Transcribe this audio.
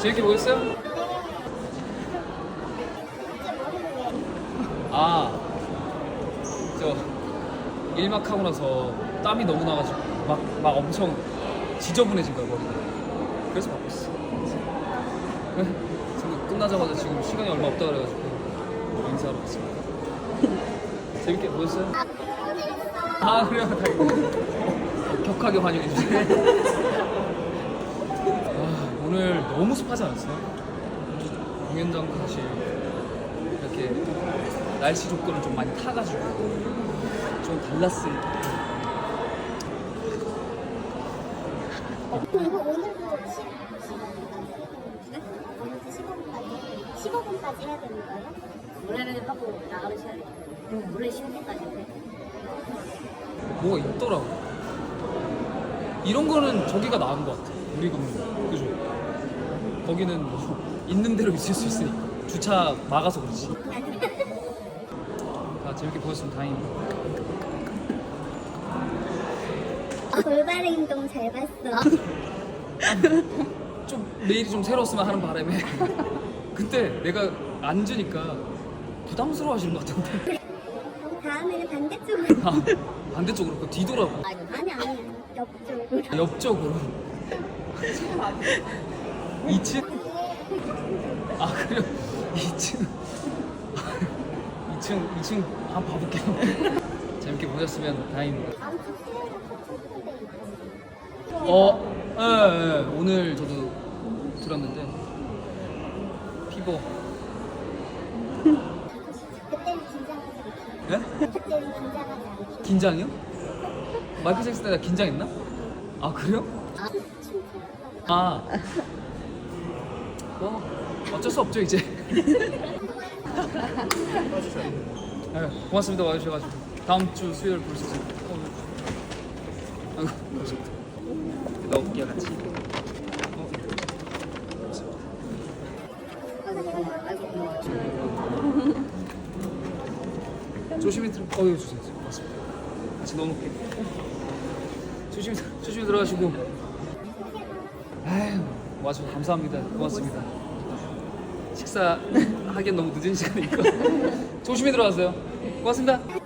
재밌게 보셨어요? 아, 저 일막 하고 나서 땀이 너무 나가지고 막, 막 엄청 지저분해진 거야 머리가. 그래서 바꿨어. 네, 지금 끝나자마자 지금 시간이 얼마 없다 그래가지고 인사하러 왔습니다. 재밌게 보셨어요? 아 그래요? 격하게 환영해 주시네. 아, 오늘 너무 습하지 않았어요? 공연장 사실 이렇게 날씨 조건을 좀 많이 타가지고 좀 달랐으니까 그리고 오늘도 15분까지 15분까지 해야 되는 거예요? 노래를 하고 나가는 시간이 원래 쉬는 때까지 해. 뭐가 있더라고. 이런 거는 저기가 나은 것 같아. 우리 근무. 그죠? 거기는 뭐 있는 대로 있을 수 있으니까. 주차 막아서 그렇지. 다 재밌게 보셨으면 다행입니다. 돌발 행동 잘 봤어. 좀 내일이 좀 새로웠으면 하는 바람에. 근데 내가 앉으니까 부담스러워 하시는 것 같은데. 다음에는 반대쪽으로. 아, 반대쪽으로 그 뒤돌아보. 아니 아니 옆쪽으로. 옆쪽으로. 2층? 아 그래요? 2층. 2층 2층 한번 봐볼게요. 재밌게 보셨으면 다행입니다. 어, 예, 예, 오늘 저도 들었는데 피버. 예? 긴장이요? 마이클 잭슨 때가 긴장했나? 아 그래요? 아. 뭐 어쩔 수 없죠 이제. 네, 고맙습니다 와주셔가지고 다음 주 수요일 볼 수 있어요. 어, 아이고 고맙습니다. 넣을게요 같이. 어, 조심히 들어. 어유 주세요. 고맙습니다. 같이 넣어놓을게요. 조심히 들- 조심히 들어가시고. 아유 와주셔서 감사합니다. 고맙습니다. 식사 하기엔 너무 늦은 시간이니까 조심히 들어가세요. 고맙습니다.